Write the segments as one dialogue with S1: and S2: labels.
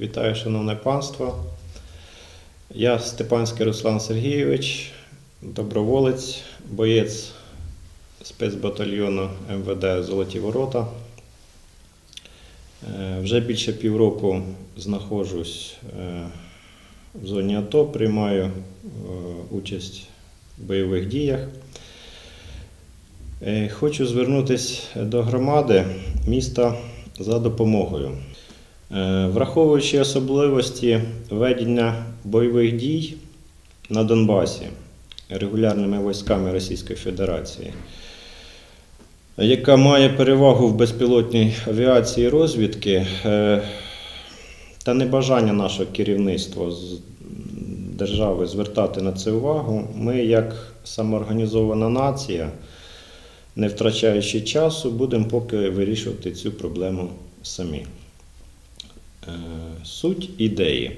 S1: Вітаю, шановне панство. Я Степанський Руслан Сергійович, доброволець, боєць спецбатальйону МВД Золоті Ворота. Е, Вже більше півроку знаходжусь е, в зоні АТО, приймаю е, участь в бойових діях. Хочу звернутися до громади міста за допомогою. Е, Враховуючи особливості ведення бойових дій на Донбасі регулярними військами Російської Федерації, яка має перевагу в безпілотній авіації розвідки, е, та небажання нашого керівництва держави звертати на це увагу, ми, як самоорганізована нація, не втрачаючи часу, будемо поки вирішувати цю проблему самі. Е, Суть ідеї.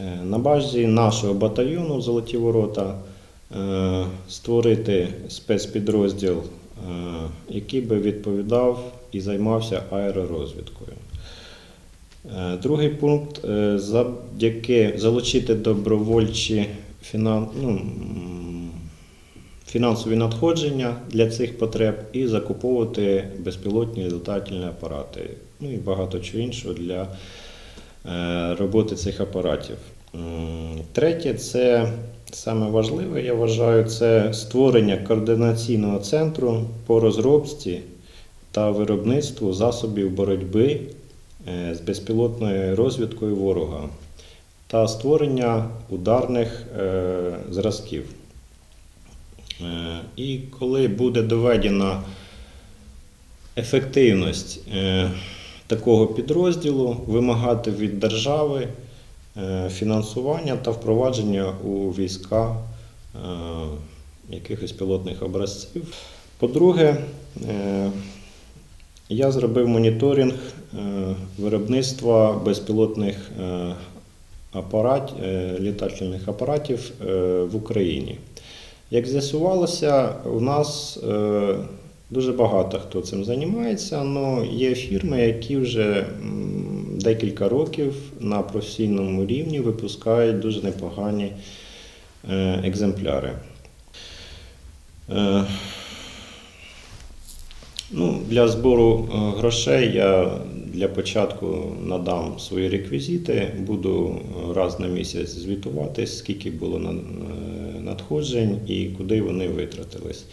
S1: Е, На базі нашого батальйону Золоті Ворота е, створити спецпідрозділ, який би відповідав і займався аеророзвідкою. Другий пункт завдяки залучити добровольчі фінан... ну, фінансові надходження для цих потреб і закуповувати безпілотні літательні апарати, ну і багато чого іншого для е, роботи цих апаратів. Третє, це саме важливе, я вважаю, це створення координаційного центру по розробці та виробництву засобів боротьби е, з безпілотною розвідкою ворога та створення ударних е, зразків. Е, І коли буде доведена ефективність е, такого підрозділу, вимагати від держави е, фінансування та впровадження у війська якихось пілотних образців. По-друге, я зробив моніторинг виробництва безпілотних апарат, літательних апаратів в Україні. Як з'ясувалося, у нас е, дуже багато хто цим займається, але є фірми, які вже декілька років на професійному рівні випускають дуже непогані е, екземпляри. Е, Ну, для збору грошей я для початку надам свої реквізити, буду раз на місяць звітувати, скільки було на- надходжень і куди вони витратились.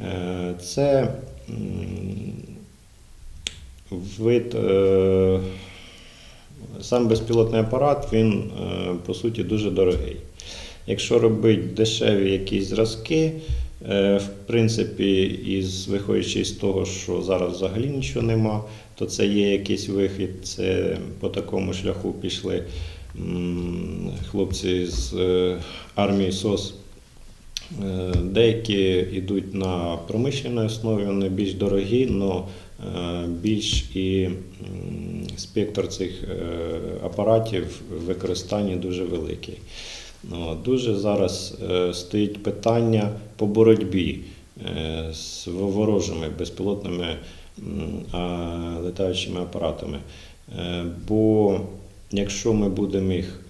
S1: Е, Це вид, е, сам безпілотний апарат, він е, по суті дуже дорогий. Якщо робити дешеві якісь зразки, В принципі, із виходячи з того, що зараз взагалі нічого нема, то це є якийсь вихід. Це по такому шляху пішли хлопці з армії СОС. Е, Деякі йдуть на промишленій основі, вони більш дорогі, але більш і спектр цих е, апаратів в використанні дуже великий. Ну, Дуже зараз е, стоїть питання по боротьбі з ворожими безпілотними летаючими апаратами. Бо якщо ми будемо їх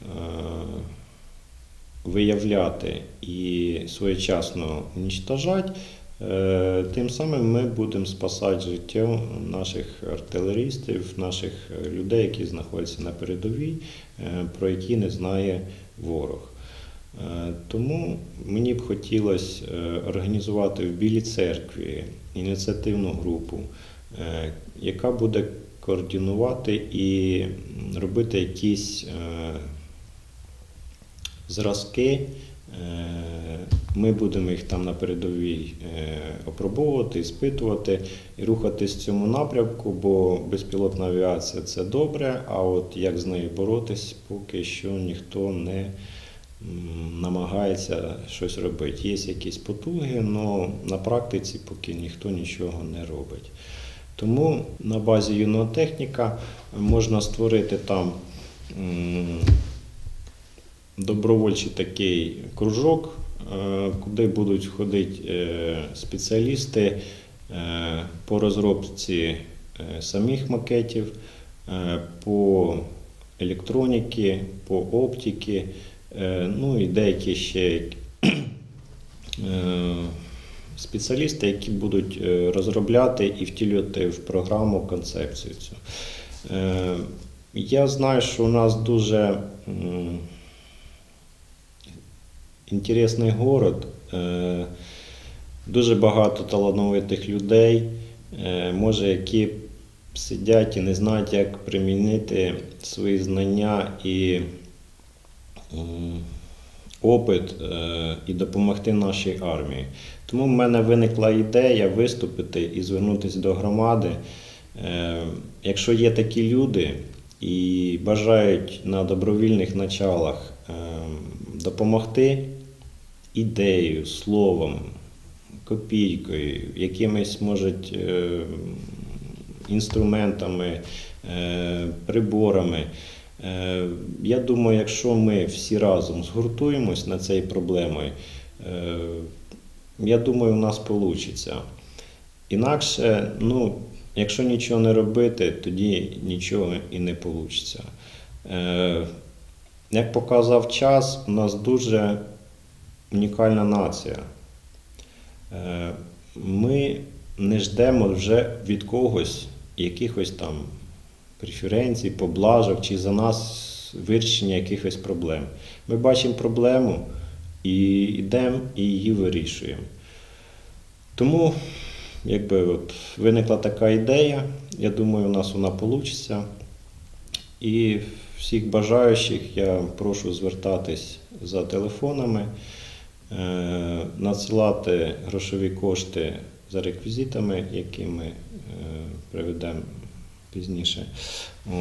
S1: виявляти і своєчасно уничтожати, е, тим самим ми будемо спасати життя наших артилерістів, наших е, людей, які знаходяться на передовій, е, про які не знає ворог. Тому мені б хотілося організувати в Білій церкві ініціативну групу, яка буде координувати і робити якісь зразки. Е, Ми будемо їх там на передовій е, опробовувати, іспитувати і рухатись в цьому напрямку, бо безпілотна авіація це добре, а от як з нею боротись, поки що ніхто не намагається щось робити. Є якісь потуги, але на практиці поки ніхто нічого не робить. Тому на базі юного техніка можна створити там добровольчий такий кружок, е, куди будуть входити е, спеціалісти е, по розробці самих макетів, по електроніки, по оптики, ну і деякі ще спеціалісти, які будуть розробляти і втілювати в програму концепцію цю. Я знаю, що у нас дуже інтересний город, е, дуже багато талановитих людей, е, може, які сидять і не знають, як примінити свої знання і опит е, і допомогти нашій армії. Тому в мене виникла ідея виступити і звернутися до громади. Якщо є такі люди і бажають на добровільних началах допомогти ідеєю, словом, копійкою, якимись можуть е, інструментами, е, приборами. Е, Я думаю, якщо ми всі разом згуртуємось над цією проблемою, я думаю, у нас вийде. Інакше, ну, якщо нічого не робити, тоді нічого і не вийде. Як показав час, у нас дуже унікальна нація. Е, Ми не ждемо вже від когось якихось там преференцій, поблажок чи за нас вирішення якихось проблем. Ми бачимо проблему і йдемо і її вирішуємо. Тому, якби от виникла така ідея, я думаю, у нас вона вийде. І всіх бажаючих я прошу звертатись за телефонами, надсилати грошові кошти за реквізитами, які ми е, приведемо пізніше.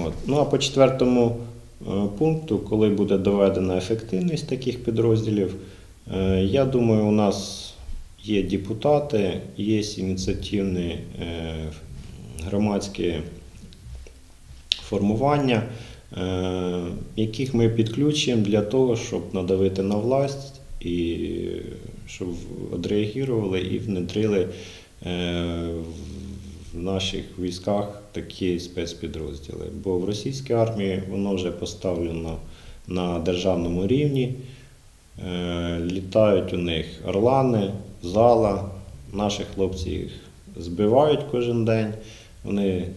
S1: От. Ну а по четвертому е, пункту, коли буде доведена ефективність таких підрозділів, е, я думаю, у нас є депутати, є ініціативні е, громадські формування, е, яких ми підключуємо для того, щоб надавити на власть і щоб відреагували і внедрили е, в наших військах такі спецпідрозділи. Бо в російській армії воно вже поставлено на державному рівні. Е, Літають у них орлани, зала. Наші хлопці їх збивають кожен день. Вони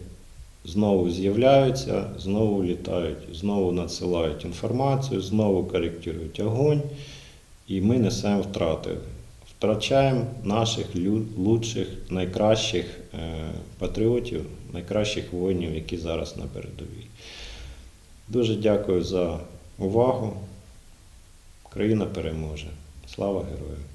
S1: знову з'являються, знову літають, знову надсилають інформацію, знову коректують огонь, і ми несемо втрати. Втрачаємо наших лучших, найкращих е, патріотів, найкращих воїнів, які зараз на передовій. Дуже дякую за увагу. Країна переможе. Слава героям!